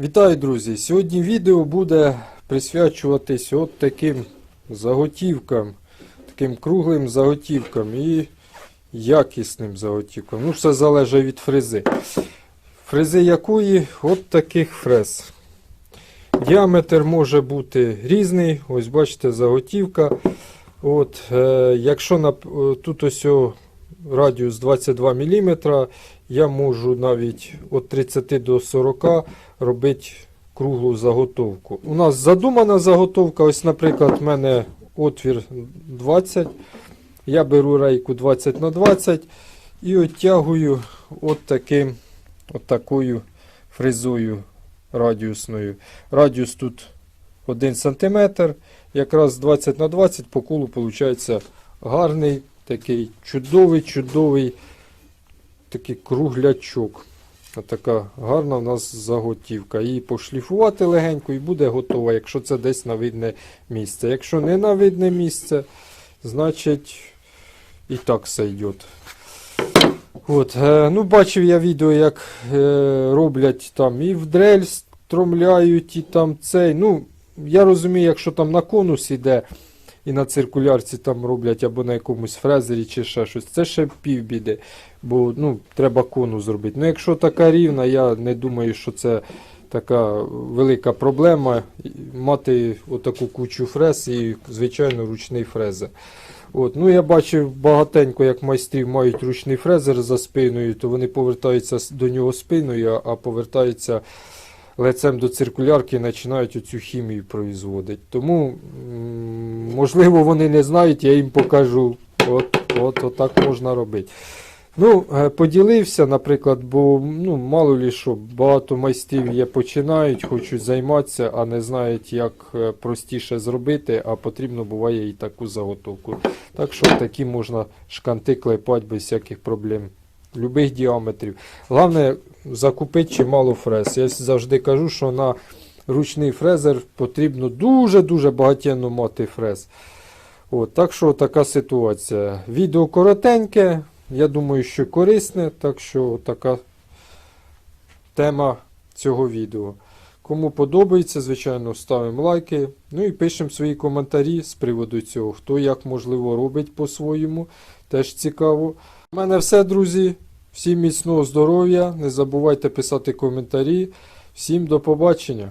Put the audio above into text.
Вітаю, друзі! Сьогодні відео буде присвячуватись от таким заготівкам, таким круглим заготівкам і якісним заготівкам. Ну, все залежить від фрези. Фрези якої от таких фрез. Діаметр може бути різний. Ось бачите, заготівка. От, е, якщо на, тут ось радіус 22 мм, я можу навіть від 30 до 40 робити круглу заготовку. У нас задумана заготовка, ось, наприклад, в мене отвір 20. Я беру рейку 20 на 20 і оттягую от таким, от такою фрезою радіусною. Радіус тут 1 см. Якраз 20 на 20 по колу виходить гарний, такий чудовий, чудовий такий круглячок. Така гарна в нас заготівка. Її пошліфувати легенько і буде готова, якщо це десь на видне місце. Якщо не на видне місце, значить і так все йде. От, е, ну, бачив я відео, як е, роблять там і в дрель стромляють, і там цей. Ну, я розумію, якщо там на конус іде і на циркулярці там роблять або на якомусь фрезері чи ще щось, це ще півбіди. Бо ну, треба кону зробити. Ну, якщо така рівна, я не думаю, що це така велика проблема мати отаку кучу фрез і, звичайно, ручний фрезер. От, ну я бачив багатенько, як майстрів мають ручний фрезер за спиною, то вони повертаються до нього спиною, а повертаються лицем до циркулярки і починають оцю хімію производити. Тому, можливо, вони не знають, я їм покажу. От, от, отак можна робити. Ну, е, поділився, наприклад, бо ну, мало лі що, багато майстрів є починають, хочуть займатися, а не знають, як е, простіше зробити, а потрібно буває і таку заготовку. Так що такі можна шканти клепати без всяких проблем. Любих діаметрів. Головне закупити чимало фрез. Я завжди кажу, що на ручний фрезер потрібно дуже-дуже багатенно мати фрез. От, так що така ситуація. Відео коротеньке, я думаю, що корисне, так що така тема цього відео. Кому подобається, звичайно, ставимо лайки. Ну і пишемо свої коментарі з приводу цього. Хто як можливо робить по-своєму. Теж цікаво. У мене все, друзі. Всім міцного здоров'я. Не забувайте писати коментарі. Всім до побачення.